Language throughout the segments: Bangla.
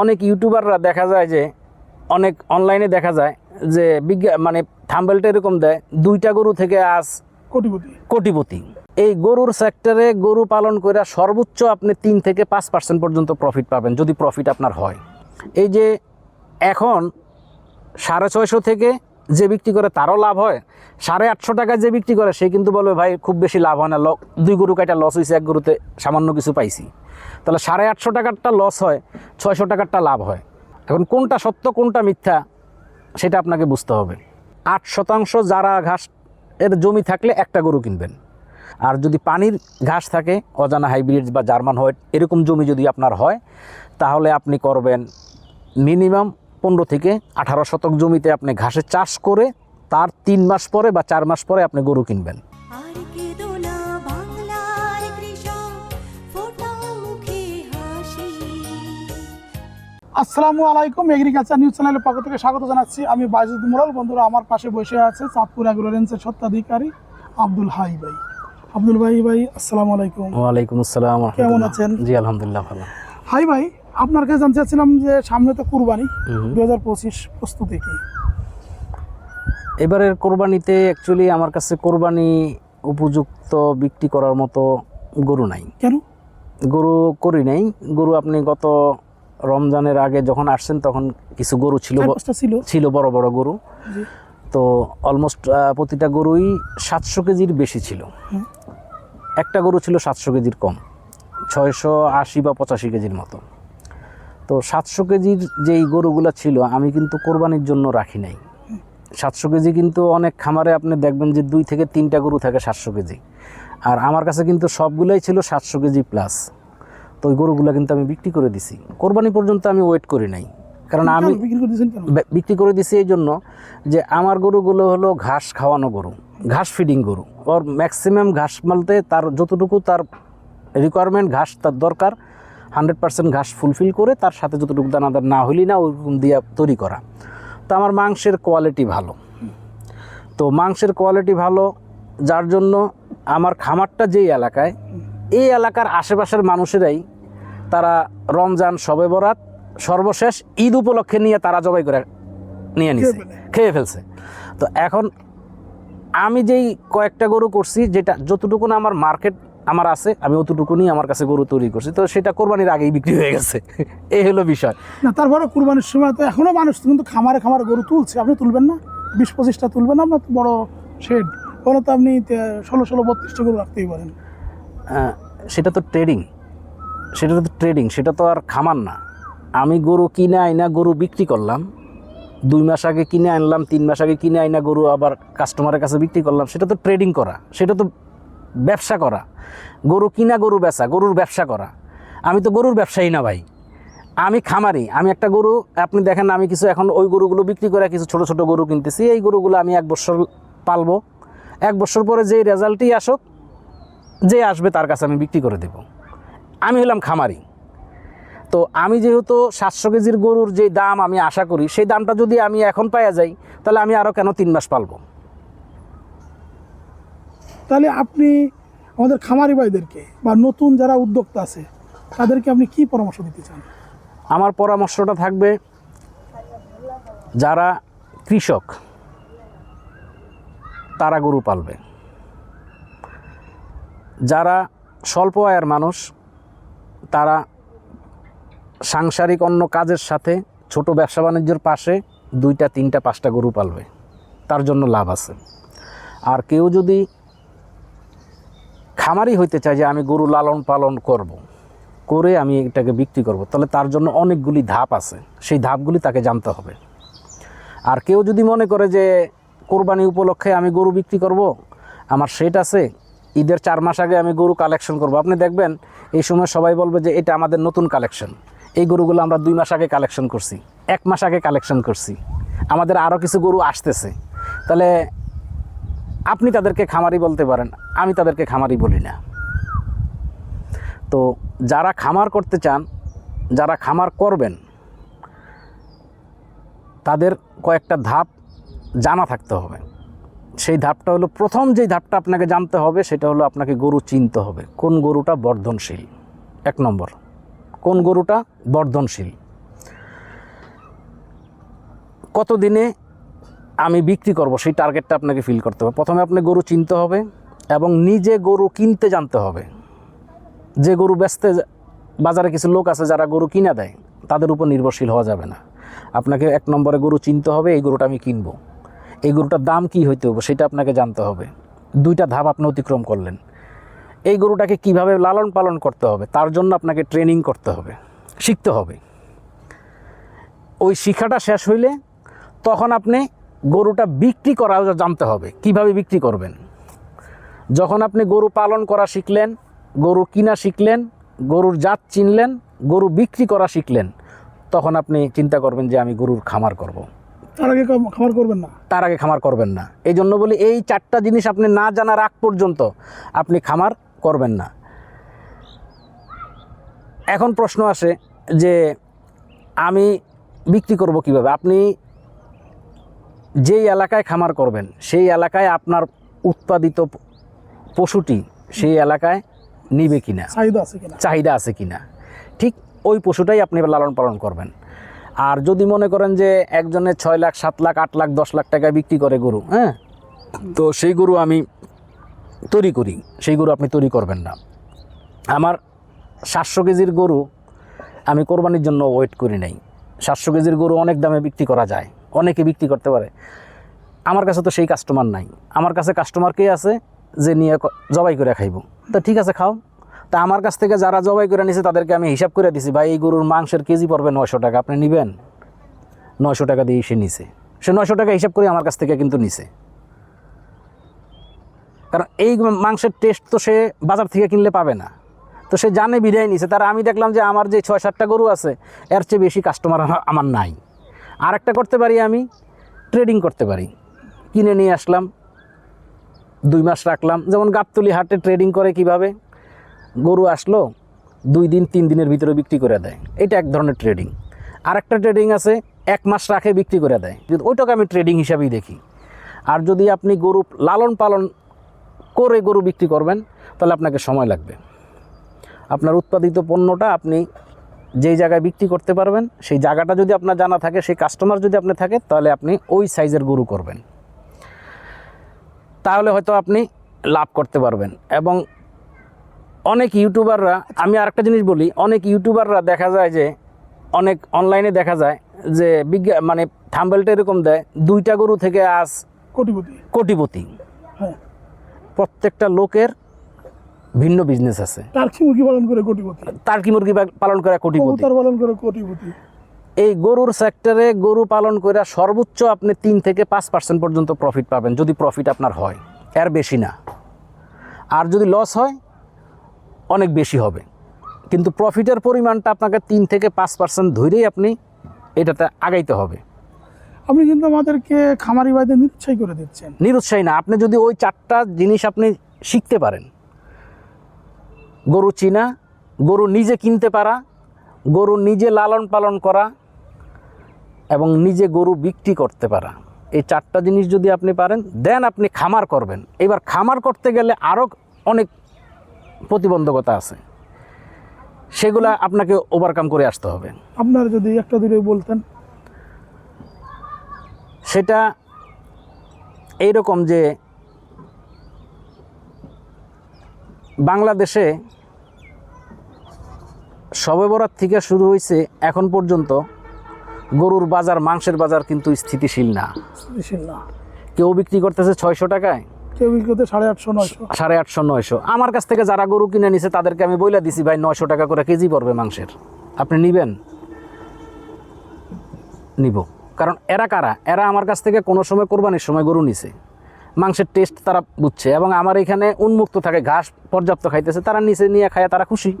অনেক ইউটিউবাররা দেখা যায় যে অনেক অনলাইনে দেখা যায় যে বিজ্ঞা মানে থাম্বেলটা এরকম দেয় দুইটা গরু থেকে আজ কোটিপতি। কোটিপতি। এই গরুর সেক্টরে গরু পালন করে সর্বোচ্চ আপনি তিন থেকে পাঁচ পার্সেন্ট পর্যন্ত প্রফিট পাবেন যদি প্রফিট আপনার হয়। এই যে এখন সাড়ে ছয়শো থেকে যে বিক্রি করে তারও লাভ হয়, সাড়ে আটশো টাকায় যে বিক্রি করে, সে কিন্তু বলবে, ভাই, খুব বেশি লাভ হয় না দুই গরু কাটা লস হয়েছে এক গরুতে সামান্য কিছু পাইছি। তাহলে সাড়ে আটশো টাকারটা লস হয়, ছয়শো টাকারটা লাভ হয়। এখন কোনটা সত্য, কোনটা মিথ্যা, সেটা আপনাকে বুঝতে হবে। আট শতাংশ যারা ঘাস, এর জমি থাকলে একটা গরু কিনবেন। আর যদি পানির ঘাস থাকে, অজানা হাইব্রিড বা জার্মান হোয়াইট, এরকম জমি যদি আপনার হয়, তাহলে আপনি করবেন মিনিমাম পনেরো থেকে আঠারো শতক জমিতে আপনি ঘাসে চাষ করে তার তিন মাস পরে বা চার মাস পরে আপনি গরু কিনবেন। আসসালামু আলাইকুম এগ্রিকালচার নিউজ চ্যানেলের পক্ষ থেকে স্বাগত জানাচ্ছি। আমি বাইজুদ মোরাল। বন্ধুরা আমার পাশে বসে আছে চাঁদপুর এগ্রো রেঞ্জের সত্ত্বাধিকারী আব্দুল হাই ভাই। আব্দুল ভাই ভাই আসসালামু আলাইকুম। ওয়ালাইকুম আসসালাম। কেমন আছেন? জি আলহামদুলিল্লাহ ভালো। হাই ভাই আপনার কাছে জানতে চাচ্ছিলাম যে সামনে তো কুরবানি দু হাজার পঁচিশ প্রস্তুতি কি? এবারের কোরবানিতে অ্যাকচুয়ালি আমার কাছে কোরবানি উপযুক্ত বিক্রি করার মতো গরু নাই। কেন? গরু করি নাই। গরু আপনি গত রমজানের আগে যখন আসছেন তখন কিছু গরু ছিল ছিল। বড় বড় গরু। তো অলমোস্ট প্রতিটা গরুই সাতশো কেজির বেশি ছিল। একটা গরু ছিল সাতশো কেজির কম। ছয়শো আশি বা পঁচাশি কেজির মতো। তো সাতশো কেজির যেই গরুগুলো ছিল আমি কিন্তু কোরবানির জন্য রাখি নাই। সাতশো কেজি কিন্তু অনেক খামারে আপনি দেখবেন যে দুই থেকে তিনটা গরু থাকে সাতশো কেজি। আর আমার কাছে কিন্তু সবগুলোই ছিল সাতশো কেজি প্লাস তো ওই গরুগুলো কিন্তু আমি বিক্রি করে দিছি। কোরবানি পর্যন্ত আমি ওয়েট করি নাই। কারণ আমি বিক্রি করে দিছি এই জন্য যে আমার গরুগুলো হলো ঘাস খাওয়ানো গরু ঘাস ফিডিং গরু। ওর ম্যাক্সিমাম ঘাস মালতে তার যতটুকু তার রিকোয়ারমেন্ট ঘাস তার দরকার হান্ড্রেড পার্সেন্ট ঘাস ফুলফিল করে তার সাথে যতটুকু দানা দানাদার না হইলি না ওরকম দিয়ে তৈরি করা। তো আমার মাংসের কোয়ালিটি ভালো। তো মাংসের কোয়ালিটি ভালো যার জন্য আমার খামারটা যেই এলাকায় এই এলাকার আশেপাশের মানুষেরাই তারা রমজান শবে বরাত সর্বশেষ ঈদ উপলক্ষে নিয়ে তারা জবাই করে নিয়ে নিছে খেয়ে ফেলছে। তো এখন আমি যেই কয়েকটা গরু করছি যেটা যতটুকু না আমার মার্কেট আমার আছে আমি অতটুকুনি আমার কাছে গরু তৈরি করছি। তো সেটা কোরবানির আগেই বিক্রি হয়ে গেছে। এই হলো বিষয়। না তারপরে কোরবানির সময় তো এখনও মানুষ কিন্তু খামারে খামারে গরু তুলছে। আপনি তুলবেন না? বিশ পঁচিশটা তুলবেন না? আপনার বড় শেড। ওখানে তো আপনি ষোলো ষোলো বত্রিশটা গরু রাখতেই পারেন। আহ, সেটা তো ট্রেডিং সেটা তো ট্রেডিং সেটা তো আর খামার না। আমি গরু কিনে আইনা গরু বিক্রি করলাম। দুই মাস আগে কিনে আনলাম তিন মাস আগে কিনে আইনা গরু আবার কাস্টমারের কাছে বিক্রি করলাম। সেটা তো ট্রেডিং করা। সেটা তো ব্যবসা করা। গরু কিনা গরু বেচা, গরুর ব্যবসা করা। আমি তো গরুর ব্যবসায়ী না ভাই। আমি খামারি, আমি একটা গরু, আপনি দেখেন আমি কিছু এখন ওই গরুগুলো বিক্রি করে কিছু ছোট ছোট গরু কিনতেছি। এই গরুগুলো আমি এক বছর পালবো। এক বছর পরে যেই রেজাল্টই আসুক, যে আসবে তার কাছে আমি বিক্রি করে দেব। আমি হলাম খামারি। তো আমি যেহেতু সাতশো কেজির গরুর যে দাম আমি আশা করি, সেই দামটা যদি আমি এখন পাওয়া যাই, তাহলে আমি আরও কেন তিন মাস পালবো? তাহলে আপনি আমাদের খামারি ভাইদেরকে বা নতুন যারা উদ্যোক্তা আছে, তাদেরকে আপনি কি পরামর্শ দিতে চান? আমার পরামর্শটা থাকবে, যারা কৃষক, তারা গরু পালবে। যারা স্বল্প আয়ের মানুষ, তারা সাংসারিক অন্য কাজের সাথে, ছোট ব্যবসা বাণিজ্যের পাশে দুইটা, তিনটা, পাঁচটা গরু পালবে। তার জন্য লাভ আছে। আর কেউ যদি খামারি হইতে চাই যে আমি গরু লালন পালন করব। করে আমি এটাকে বিক্রি করব। তাহলে তার জন্য অনেকগুলি ধাপ আছে, সেই ধাপগুলি তাকে জানতে হবে। আর কেউ যদি মনে করে যে কোরবানি উপলক্ষে আমি গরু বিক্রি করব, আমার সেট আছে, ঈদের চার মাস আগে আমি গরু কালেকশন করব। আপনি দেখবেন, এই সময় সবাই বলবে যে এটা আমাদের নতুন কালেকশন এই গরুগুলো আমরা দুই মাস আগে কালেকশন করছি, এক মাস আগে কালেকশন করছি। আমাদের আরও কিছু গরু আসতেছে। তাহলে আপনি তাদেরকে খামারি বলতে পারেন, আমি তাদেরকে খামারি বলি না। তো যারা খামার করতে চান, যারা খামার করবেন, তাদের কয়েকটা ধাপ জানা থাকতে হবে। সেই ধাপটা হলো, প্রথম যেই ধাপটা আপনাকে জানতে হবে, সেটা হলো আপনাকে গরু চিনতে হবে, কোন গরুটা বর্ধনশীল। এক নম্বর, কোন গরুটা বর্ধনশীল? কত দিনে আমি বিক্রি করব, সেই টার্গেটটা আপনাকে ফিল করতে হবে। প্রথমে আপনি গরু চিনতে হবে এবং নিজে গরু কিনতে জানতে হবে। যে গরু বেচতে বাজারে কিছু লোক আছে যারা গরু কিনা দেয়, তাদের উপর নির্ভরশীল হওয়া যাবে না। আপনাকে এক নম্বরে গরু চিনতে হবে, এই গরুটা আমি কিনবো। এই গরুটার দাম কী হইতে হবে, সেটা আপনাকে জানতে হবে। দুইটা ধাপ আপনি অতিক্রম করলেন। এই গরুটাকে কীভাবে লালন পালন করতে হবে, তার জন্য আপনাকে ট্রেনিং করতে হবে। শিখতে হবে। ওই শিক্ষাটা শেষ হইলে তখন আপনি গরুটা বিক্রি করা জানতে হবে। কীভাবে বিক্রি করবেন? যখন আপনি গরু পালন করা শিখলেন গরু কিনা শিখলেন গরুর জাত চিনলেন গরু বিক্রি করা শিখলেন তখন আপনি চিন্তা করবেন যে আমি গরুর খামার করব। তার আগে খামার করবেন না। তার আগে খামার করবেন না। এই জন্য বলি এই চারটা জিনিস আপনি না জানার আগ পর্যন্ত আপনি খামার করবেন না। এখন প্রশ্ন আসে যে আমি বিক্রি করব কীভাবে? আপনি যেই এলাকায় খামার করবেন সেই এলাকায় আপনার উৎপাদিত পশুটি সেই এলাকায় নিবে কিনা? চাহিদা আছে কিনা? চাহিদা আছে কিনা? ঠিক ওই পশুটাই আপনি লালন পালন করবেন। আর যদি মনে করেন যে একজনের ছয় লাখ সাত লাখ আট লাখ দশ লাখ টাকায় বিক্রি করে গরু হ্যাঁ? তো সেই গরু আমি তৈরি করি সেই গরু আপনি তৈরি করবেন না। আমার সাতশো কেজির গরু আমি কোরবানির জন্য ওয়েট করি নাই। সাতশো কেজির গরু অনেক দামে বিক্রি করা যায়। অনেকে বিক্রি করতে পারে। আমার কাছে তো সেই কাস্টমার নাই। আমার কাছে কাস্টমার কে আছে যে নিয়ে জবাই করে খাইব। তো ঠিক আছে, খাও। তা আমার কাছ থেকে যারা জবাই করে নিছে, তাদেরকে আমি হিসাব করে দিছি, ভাই, এই গরুর মাংসের কেজি পড়বে নয়শো টাকা, আপনি নেবেন? নয়শো টাকা দিয়ে সে নিছে। সে নয়শো টাকা হিসাব করে আমার কাছ থেকে কিন্তু নিছে। কারণ এই মাংসের টেস্ট তো সে বাজার থেকে কিনলে পাবে না। তো সে জানে বিদায় নিছে। তার আমি দেখলাম যে আমার যে ছয় সাতটা গরু আছে, এর চেয়ে বেশি কাস্টমার আমার নাই। আর একটা করতে পারি আমি ট্রেডিং করতে পারি। কিনে নিয়ে আসলাম, দুই মাস রাখলাম। যেমন গাবতলি হাটে ট্রেডিং করে কীভাবে? গরু আসলো, দুই দিন, তিন দিনের ভিতরে বিক্রি করে দেয়। এটা এক ধরনের ট্রেডিং আর একটা ট্রেডিং আছে, এক মাস রাখে বিক্রি করে দেয়। ওইটাকে আমি ট্রেডিং হিসাবেই দেখি। আর যদি আপনি গরু লালন পালন করে গরু বিক্রি করবেন, তাহলে আপনাকে সময় লাগবে। আপনার উৎপাদিত পণ্যটা আপনি যেই জায়গায় বিক্রি করতে পারবেন সেই জায়গাটা যদি আপনার জানা থাকে সেই কাস্টমার যদি আপনি থাকে তাহলে আপনি ওই সাইজের গরু করবেন। তাহলে হয়তো আপনি লাভ করতে পারবেন। এবং অনেক ইউটিউবাররা আমি আরেকটা জিনিস বলি অনেক ইউটিউবাররা দেখা যায় যে অনেক অনলাইনে দেখা যায় যে বিজ্ঞা মানে থাম্বেলটা এরকম দেয় দুইটা গরু থেকে আজ কোটিপতি। কোটিপতি। হ্যাঁ। প্রত্যেকটা লোকের ভিন্ন বিজনেস আছে। টার্কি মুরগি পালন করে কোটিপতি। টার্কি মুরগি পালন করে কোটিপতি। পালন করে কোটিপতি। এই গরুর সেক্টরে গরু পালন করে সর্বোচ্চ আপনি তিন থেকে পাঁচ পার্সেন্ট পর্যন্ত প্রফিট পাবেন যদি প্রফিট আপনার হয়। এর বেশি না। আর যদি লস হয় অনেক বেশি হবে। কিন্তু প্রফিটের পরিমাণটা আপনাকে তিন থেকে পাঁচ পার্সেন্ট ধরেই আপনি এটাতে আগাইতে হবে। আপনি কিন্তু আমাদেরকে খামারি ভাইদের নিরুৎসাহী করে দিচ্ছেন। নিরুৎসাহী না আপনি যদি ওই চারটা জিনিস আপনি শিখতে পারেন গরু চিনা গরু নিজে কিনতে পারা গরু নিজে লালন পালন করা এবং নিজে গরু বিক্রি করতে পারা। এই চারটা জিনিস যদি আপনি পারেন দেন আপনি খামার করবেন। এবার খামার করতে গেলে আরও অনেক প্রতিবন্ধকতা আছে। সেগুলা আপনাকে ওভারকাম করে আসতে হবে। আপনার যদি একটা দুটো বলতেন। সেটা এইরকম যে বাংলাদেশে সবে বরাত থেকে শুরু হয়েছে এখন পর্যন্ত গরুর বাজার মাংসের বাজার কিন্তু স্থিতিশীল না। স্থিতিশীল না। কেউ বিক্রি করতেছে ছয়শো টাকায়? কেউ বিক্রি করতে সাড়ে আটশো নয়শো। সাড়ে আটশো নয়শো। আমার কাছ থেকে যারা গরু কিনে নিছে তাদেরকে আমি বইলা দিছি ভাই নয়শো টাকা করে কেজি পড়বে মাংসের। আপনি নিবেন? নিব। কারণ এরা কারা? এরা আমার কাছ থেকে কোনো সময় কোরবানির সময় গরু নিছে। মাংসের টেস্ট তারা বুঝছে এবং আমার এখানে উন্মুক্ত থাকে ঘাস পর্যাপ্ত খাইতেছে তারা নিচে নিয়ে খায় তারা খুশি।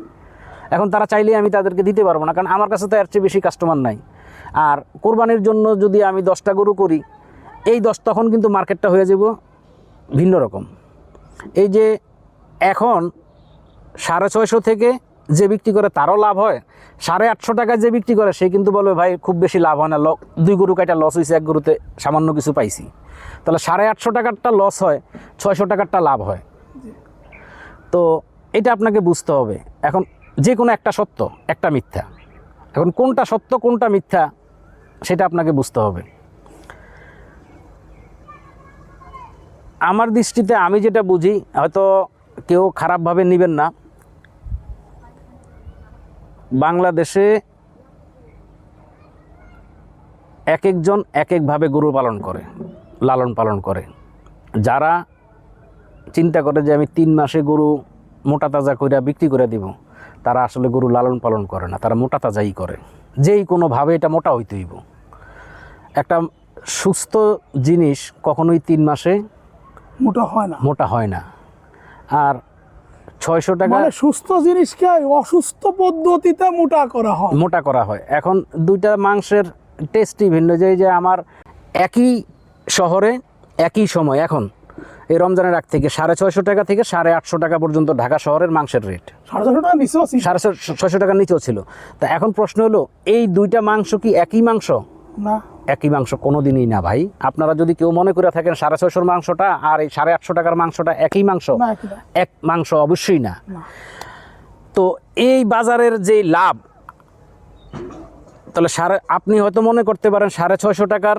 এখন তারা চাইলেই আমি তাদেরকে দিতে পারব না, কারণ আমার কাছে তো এর চেয়ে বেশি কাস্টমার নাই। আর কোরবানির জন্য যদি আমি দশটা গরু করি, এই দশ তখন কিন্তু মার্কেটটা হয়ে যাব ভিন্ন রকম। এই যে এখন সাড়ে ছয়শো থেকে যে বিক্রি করে তারও লাভ হয়, সাড়ে আটশো টাকায় যে বিক্রি করে, সে কিন্তু বলবে, ভাই, খুব বেশি লাভ হয় না দুই গরু কাটা লস হয়েছে, এক গরুতে সামান্য কিছু পাইছি। তাহলে সাড়ে আটশো টাকারটা লস হয়, ছয়শো টাকারটা লাভ হয়। তো এটা আপনাকে বুঝতে হবে। এখন যে কোনো একটা সত্য, একটা মিথ্যা। এখন কোনটা সত্য, কোনটা মিথ্যা, সেটা আপনাকে বুঝতে হবে। আমার দৃষ্টিতে আমি যেটা বুঝি, হয়তো কেউ খারাপভাবে নেবেন না। বাংলাদেশে এক একজন এক একভাবে গরু পালন করে, লালন পালন করে। যারা চিন্তা করে যে আমি তিন মাসে গরু মোটা তাজা কইরা বিক্রি করে দিব তারা আসলে গরু লালন পালন করে না তারা মোটা তাজাই করে। যেই কোনোভাবে এটা মোটা হইতে হইব। একটা সুস্থ জিনিস কখনোই তিন মাসে মোটা হয় না। মোটা হয় না। আর ছয়শো টাকা মানে সুস্থ জিনিসকে অসুস্থ পদ্ধতিতে মোটা করা হয়। মোটা করা হয়। এখন দুইটা মাংসের টেস্টই ভিন্ন। যে যে আমার একই শহরে একই সময় এখন এই রমজানের আগ থেকে সাড়ে ছয়শো টাকা থেকে সাড়ে আটশো টাকা পর্যন্ত ঢাকা শহরের মাংসের রেট সাড়ে চারশো টাকা নিচেও ছিল। সাড়ে ছয়শো টাকার নিচেও ছিল তা এখন প্রশ্ন হলো এই দুইটা মাংস কি একই মাংস না একই মাংস কোনো দিনই না ভাই আপনারা যদি কেউ মনে করে থাকেন সাড়ে ছয়শোর মাংসটা আর এই সাড়ে আটশো টাকার মাংসটা একই মাংস। এক মাংস অবশ্যই না না। তো এই বাজারের যে লাভ তাহলে সাড়ে আপনি হয়তো মনে করতে পারেন সাড়ে ছয়শো টাকার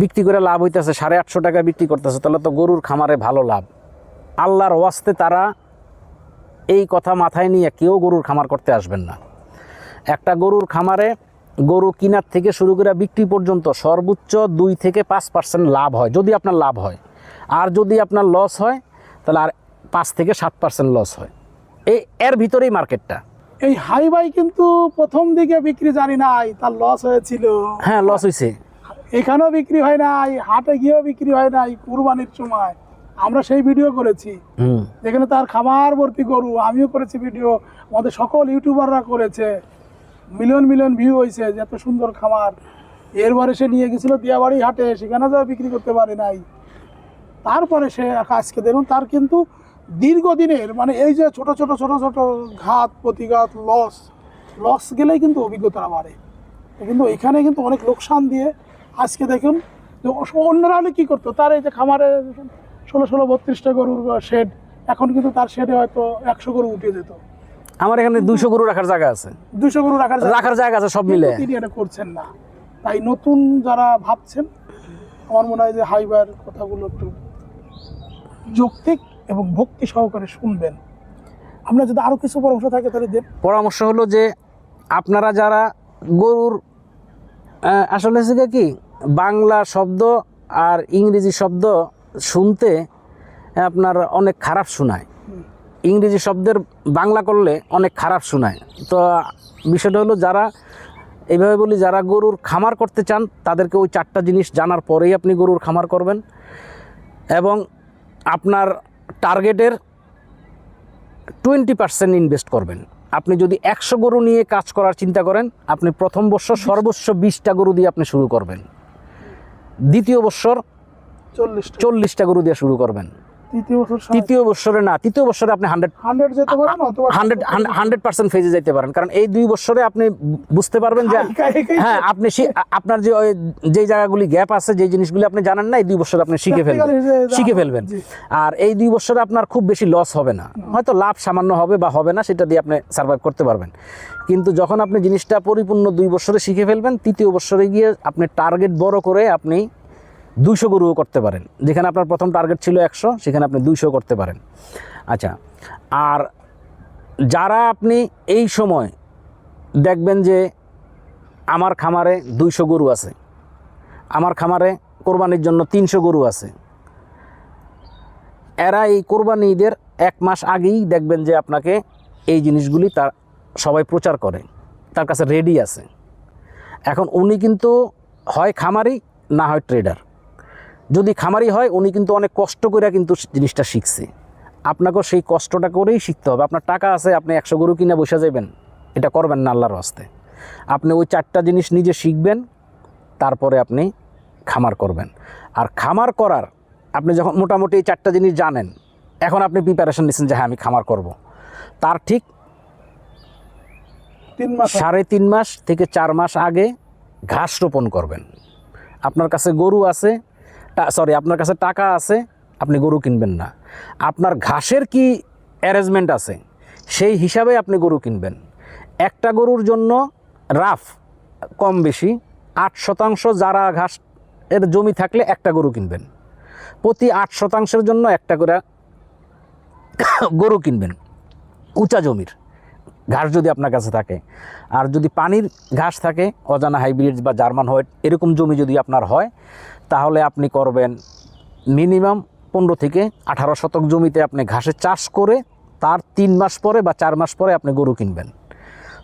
বিক্রি করে লাভ হইতেছে সাড়ে আটশো টাকা বিক্রি করতেছে তাহলে তো গরুর খামারে ভালো লাভ। আল্লাহর ওয়াস্তে তারা এই কথা মাথায় নিয়ে কেউ গরুর খামার করতে আসবেন না। একটা গরুর খামারে গরু কিনার থেকে শুরু করে বিক্রি পর্যন্ত সর্বোচ্চ দুই থেকে পাঁচ পার্সেন্ট লাভ হয় যদি আপনার লাভ হয়। আর যদি আপনার লস হয় তাহলে আর পাঁচ থেকে সাত পার্সেন্ট লস হয়। এই এর ভিতরেই মার্কেটটা। এই হাই বাই কিন্তু প্রথম দিকে বিক্রি জানি নাই তার লস হয়েছিল। হ্যাঁ লস হয়েছে এখানেও বিক্রি হয় নাই হাটে গিয়েও বিক্রি হয় নাই কুরবানির সময়। আমরা সেই ভিডিও করেছি। যেখানে তার খামার ভর্তি গরু আমিও করেছি ভিডিও আমাদের সকল ইউটিউবাররা করেছে। মিলিয়ন মিলিয়ন ভিউ হয়েছে যে এত সুন্দর খামার। এরপরে সে নিয়ে গেছিল দিয়াবাড়ি হাটে সেখানে যা বিক্রি করতে পারে নাই। তারপরে সে আজকে দেখুন তার কিন্তু দীর্ঘদিনের মানে এই যে ছোট ছোট ছোট ছোট ঘাত প্রতিঘাত লস লস গেলেই কিন্তু অভিজ্ঞতা বাড়ে। কিন্তু এখানে কিন্তু অনেক লোকসান দিয়ে আজকে দেখুন যে অন্যরা হলে কী করতো? তার এই যে খামারে ষোলো ষোলো বত্রিশটা গরুর শেড এখন কিন্তু তার শেডে হয়তো একশো গরু উঠে যেত আমার এখানে দুইশো গরু রাখার জায়গা আছে। দুশো গরু রাখার রাখার জায়গা আছে সব মিলে। তিনি এটা করছেন না। তাই নতুন যারা ভাবছেন আমার মনে হয় যে হাইবার কথাগুলো একটু যৌক্তিক এবং ভক্তি সহকারে শুনবেন। আপনার যদি আরও কিছু পরামর্শ থাকে তাহলে দেন। পরামর্শ হলো যে আপনারা যারা গরুর আসলে হচ্ছে কি? বাংলা শব্দ আর ইংরেজি শব্দ শুনতে আপনার অনেক খারাপ শোনায়। ইংরেজি শব্দের বাংলা করলে অনেক খারাপ শোনায়। তো বিষয়টা হলো যারা এইভাবে বলি, যারা গরুর খামার করতে চান, তাদেরকে ওই চারটা জিনিস জানার পরেই আপনি গরুর খামার করবেন। এবং আপনার টার্গেটের টোয়েন্টি পার্সেন্ট ইনভেস্ট করবেন। আপনি যদি একশো গরু নিয়ে কাজ করার চিন্তা করেন আপনি প্রথম বছর সর্বোচ্চ বিশটা গরু দিয়ে আপনি শুরু করবেন। দ্বিতীয় বছর চল্লিশটা। চল্লিশটা গরু দিয়ে শুরু করবেন। তৃতীয় বছরে না তৃতীয় বছরে আপনি হান্ড্রেড হান্ড্রেড যেতে পারেন অথবা হান্ড্রেড হান্ড্রেড পার্সেন্ট ফেজে যেতে পারেন। কারণ এই দুই বছরে আপনি বুঝতে পারবেন যে হ্যাঁ আপনি আপনার যে যে জায়গাগুলি গ্যাপ আছে যে জিনিসগুলি আপনি জানেন না এই দুই বছর আপনি শিখে ফেলবেন। শিখে ফেলবেন। আর এই দুই বছরে আপনার খুব বেশি লস হবে না। হয়তো লাভ সামান্য হবে বা হবে না সেটা দিয়ে আপনি সার্ভাইভ করতে পারবেন। কিন্তু যখন আপনি জিনিসটা পরিপূর্ণ দুই বছরে শিখে ফেলবেন তৃতীয় বছরে গিয়ে আপনি টার্গেট বড় করে আপনি দুইশো গরুও করতে পারেন। যেখানে আপনার প্রথম টার্গেট ছিল একশো, সেখানে আপনি দুইশো করতে পারেন। আচ্ছা আর যারা আপনি এই সময় দেখবেন যে আমার খামারে দুইশো গরু আছে, আমার খামারে কোরবানির জন্য তিনশো গরু আছে, এরা এই কোরবানি ঈদের এক মাস আগেই দেখবেন যে আপনাকে এই জিনিসগুলি তার, সবাই প্রচার করে, তার কাছে রেডি আছে। এখন উনি কিন্তু হয় খামারি, না হয় ট্রেডার যদি খামারি হয় উনি কিন্তু অনেক কষ্ট করে কিন্তু জিনিসটা শিখছে। আপনাকেও সেই কষ্টটা করেই শিখতে হবে। আপনার টাকা আছে আপনি একশো গরু কিনে বসে যাবেন এটা করবেন না আল্লাহর হস্তে আপনি ওই চারটা জিনিস নিজে শিখবেন তারপরে আপনি খামার করবেন। আর খামার করার আপনি যখন মোটামুটি এই চারটা জিনিস জানেন এখন আপনি প্রিপারেশন নিচ্ছেন যে হ্যাঁ আমি খামার করব। তার ঠিক তিন মাস সাড়ে তিন মাস থেকে চার মাস আগে ঘাস রোপণ করবেন। আপনার কাছে গরু আছে সরি আপনার কাছে টাকা আছে, আপনি গরু কিনবেন না। আপনার ঘাসের কি অ্যারেঞ্জমেন্ট আছে, সেই হিসাবে আপনি গরু কিনবেন। একটা গরুর জন্য রাফ কম বেশি, আট শতাংশ যারা ঘাস এর জমি থাকলে একটা গরু কিনবেন। প্রতি আট শতাংশের জন্য একটা করে গরু কিনবেন, উঁচা জমির। ঘাস যদি আপনার কাছে থাকে। আর যদি পানির ঘাস থাকে, অজানা হাইব্রিড বা জার্মান হোয়াইট, এরকম জমি যদি আপনার হয়, তাহলে আপনি করবেন মিনিমাম পনেরো থেকে আঠারো শতক জমিতে আপনি ঘাসে চাষ করে, তার তিন মাস পরে বা চার মাস পরে আপনি গরু কিনবেন।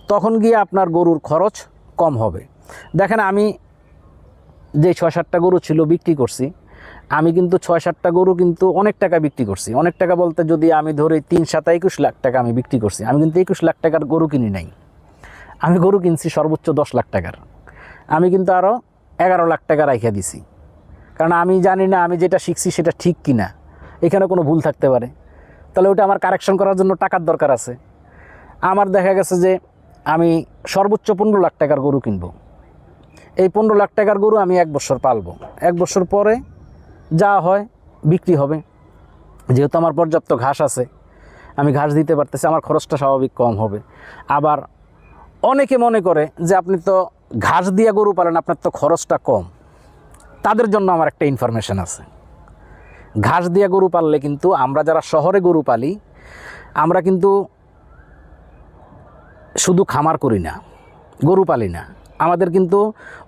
তখন গিয়ে আপনার গরুর খরচ কম হবে। দেখেন আমি যে ছয় সাতটা গরু ছিল বিক্রি করছি আমি কিন্তু ছয় সাতটা গরু কিন্তু অনেক টাকা বিক্রি করছি। অনেক টাকা বলতে যদি আমি ধরি তিন সাত একুশ লাখ টাকা আমি বিক্রি করছি। আমি কিন্তু একুশ লাখ টাকার গরু কিনি নাই। আমি গরু কিনছি সর্বোচ্চ দশ লাখ টাকার। আমি কিন্তু আরও এগারো লাখ টাকা রাইখা দিছি। কারণ আমি জানি না আমি যেটা শিখছি সেটা ঠিক কি না এখানে কোনো ভুল থাকতে পারে। তাহলে ওটা আমার কারেকশন করার জন্য টাকার দরকার আছে। আমার দেখা গেছে যে আমি সর্বোচ্চ পনেরো লাখ টাকার গরু কিনবো। এই পনেরো লাখ টাকার গরু আমি এক বছর পালবো। এক বছর পরে যা হয় বিক্রি হবে। যেহেতু আমার পর্যাপ্ত ঘাস আছে, আমি ঘাস দিতে পারতেছি, আমার খরচটা স্বাভাবিক কম হবে। আবার অনেকে মনে করে যে আপনি তো ঘাস দিয়ে গরু পালেন, আপনার তো খরচটা কম। তাদের জন্য আমার একটা ইনফরমেশন আছে। ঘাস দিয়ে গরু পাললে কিন্তু আমরা যারা শহরে গরু পালি, আমরা কিন্তু শুধু খামার করি না, গরু পালি না। আমাদের কিন্তু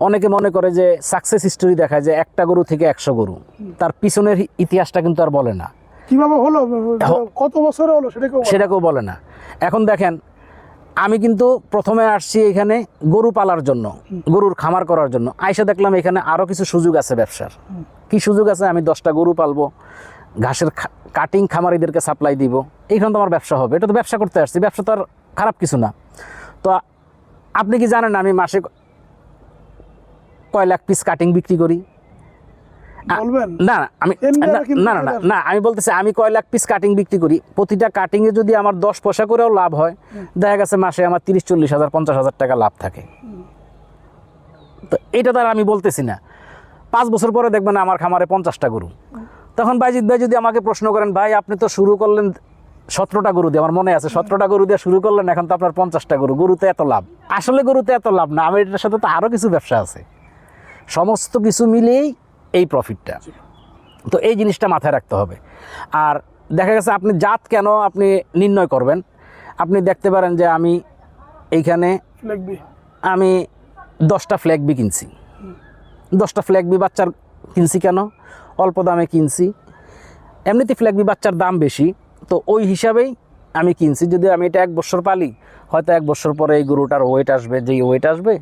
অনেকে মনে করে যে সাকসেস হিস্টোরি দেখায় যে একটা গরু থেকে একশো গরু। তার পিছনের ইতিহাসটা কিন্তু আর বলে না। কীভাবে হলো? কত বছরে হলো সেটা কেউ সেটাকেও বলে না। এখন দেখেন আমি কিন্তু প্রথমে আসছি এখানে গরু পালার জন্য গরুর খামার করার জন্য। আইসা দেখলাম এখানে আরও কিছু সুযোগ আছে ব্যবসার। কি সুযোগ আছে? আমি দশটা গরু পালবো ঘাসের কাটিং খামারিদেরকে সাপ্লাই দিব। এইখানে তো আমার ব্যবসা হবে। এটা তো ব্যবসা করতে আসছি। ব্যবসা তো আর খারাপ কিছু না। তো আপনি কি জানেন আমি মাসে কয় লাখ পিস কাটিং বিক্রি করি? না না আমি না না না আমি বলতেছি আমি কয় লাখ পিস কাটিং বিক্রি করি। প্রতিটা কাটিংয়ে যদি আমার দশ পয়সা করেও লাভ হয় দেখা গেছে মাসে আমার তিরিশ চল্লিশ হাজার পঞ্চাশ হাজার টাকা লাভ থাকে। তো এটা আর আমি বলতেছি না। পাঁচ বছর পরে দেখবেন আমার খামারে পঞ্চাশটা গরু। তখন বাইজিৎ ভাই যদি আমাকে প্রশ্ন করেন ভাই আপনি তো শুরু করলেন সতেরোটা গরু দিয়ে। আমার মনে আছে সতেরোটা গরু দিয়ে শুরু করলেন এখন তো আপনার পঞ্চাশটা গরু। গরুতে এত লাভ। আসলে গরুতে এত লাভ না। আমার এটার সাথে তো আরও কিছু ব্যবসা আছে। সমস্ত কিছু মিলিয়েই এই প্রফিটটা তো এই জিনিসটা মাথায় রাখতে হবে। আর দেখা গেছে আপনি জাত কেন আপনি নির্ণয় করবেন? আপনি দেখতে পারেন যে আমি এইখানে আমি দশটা ফ্ল্যাগ বি কিনছি। দশটা ফ্ল্যাগ বি বাচ্চার কিনছি কেন? অল্প দামে কিনছি। এমনিতে ফ্ল্যাগ বি বাচ্চার দাম বেশি। তো ওই হিসাবেই আমি কিনছি। যদি আমি এটা এক বছর পালি হয়তো এক বছর পরে এই গরুটার ওয়েট আসবে যেই ওয়েট আসবে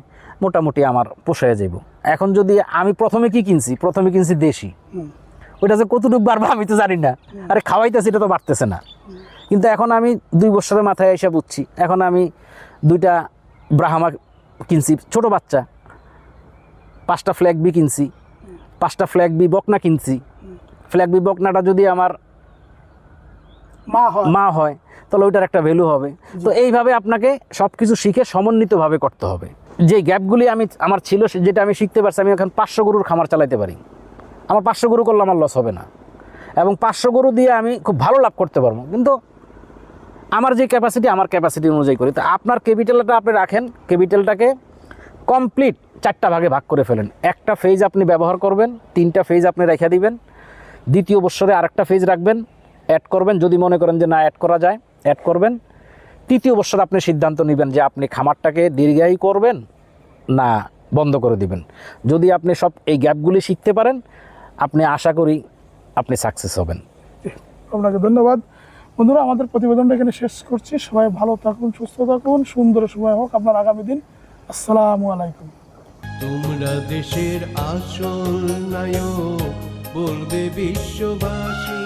মোটামুটি আমার পোষায় যাব এখন যদি আমি প্রথমে কি কিনছি? প্রথমে কিনছি দেশি। ওইটা যে কতটুকু বাড়বে আমি তো জানি না। আরে খাওয়াইতেছি এটা তো বাড়তেছে না। কিন্তু এখন আমি দুই বছরের মাথায় এসে বুঝছি এখন আমি দুইটা ব্রাহ্মা কিনছি ছোট বাচ্চা। পাঁচটা ফ্ল্যাগ বি কিনছি পাঁচটা ফ্ল্যাগ বি বকনা কিনছি। ফ্ল্যাগ বি বকনাটা যদি আমার মা হয়। মা হয় তাহলে ওইটার একটা ভ্যালু হবে। তো এইভাবে আপনাকে সব কিছু শিখে সমন্বিতভাবে করতে হবে। যে গ্যাপগুলি আমি, আমার ছিল, সে- যেটা আমি শিখতে পারছি, আমি এখন পাঁচশো গরুর খামার চালাতে পারি। আমার পাঁচশো গরু করলে আমার লস হবে না। এবং পাঁচশো গরু দিয়ে আমি খুব ভালো লাভ করতে পারব। কিন্তু আমার যে ক্যাপাসিটি আমার ক্যাপাসিটি অনুযায়ী করি। তো আপনার ক্যাপিটালটা আপনি রাখেন ক্যাপিটালটাকে কমপ্লিট চারটা ভাগে ভাগ করে ফেলেন। একটা ফেজ আপনি ব্যবহার করবেন, তিনটা ফেজ আপনি রেখে দিবেন। দ্বিতীয় বছরে আরেকটা ফেজ রাখবেন অ্যাড করবেন। যদি মনে করেন যে না অ্যাড করা যায় অ্যাড করবেন। তৃতীয় বছর আপনি সিদ্ধান্ত নেবেন যে আপনি খামারটাকে দীর্ঘায়ী করবেন না বন্ধ করে দিবেন। যদি আপনি সব এই গ্যাপগুলি শিখতে পারেন আপনি আশা করি আপনি সাকসেস হবেন। আপনাকে ধন্যবাদ। বন্ধুরা আমাদের প্রতিবেদনটা এখানে শেষ করছি। সবাই ভালো থাকুন সুস্থ থাকুন সুন্দর সময় হোক আপনার আগামী দিন। আসসালামু আলাইকুম। তোমরা দেশের আসল নায়ক বলবে বিশ্ববাসী।